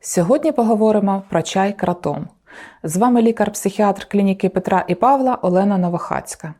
Сьогодні поговоримо про чай кратом. З вами лікар-психіатр клініки Петра і Павла Олена Новохацька.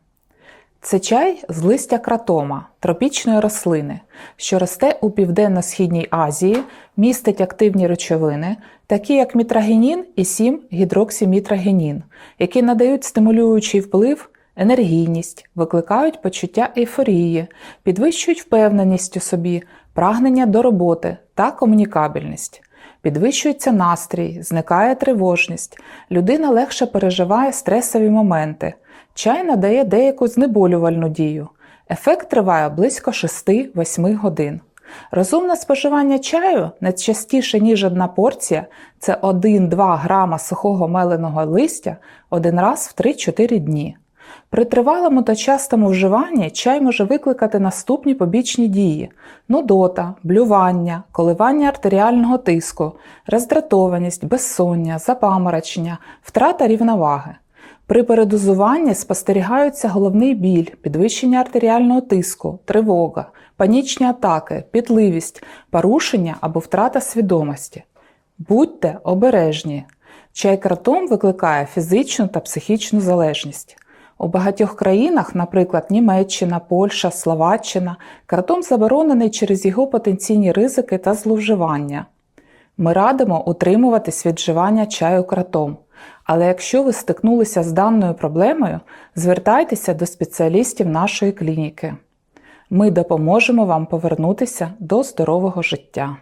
Це чай з листя кратома, тропічної рослини, що росте у Південно-Східній Азії, містить активні речовини, такі як мітрагенін і 7-гідроксімітрагенін, які надають стимулюючий вплив, енергійність, викликають почуття ейфорії, підвищують впевненість у собі, прагнення до роботи та комунікабельність. Підвищується настрій, зникає тривожність, людина легше переживає стресові моменти. Чай надає деяку знеболювальну дію. Ефект триває близько 6-8 годин. Розумне споживання чаю не частіше, ніж одна порція це 1-2 грама сухого меленого листя один раз в 3-4 дні. При тривалому та частому вживанні чай може викликати наступні побічні дії: нудота, блювання, коливання артеріального тиску, роздратованість, безсоння, запаморочення, втрата рівноваги. При передозуванні спостерігаються головний біль, підвищення артеріального тиску, тривога, панічні атаки, пітливість, порушення або втрата свідомості. Будьте обережні. Чай кратом викликає фізичну та психічну залежність. У багатьох країнах, наприклад, Німеччина, Польща, Словаччина, кратом заборонений через його потенційні ризики та зловживання. Ми радимо утримуватись від вживання чаю кратом. Але якщо ви стикнулися з даною проблемою, звертайтеся до спеціалістів нашої клініки. Ми допоможемо вам повернутися до здорового життя.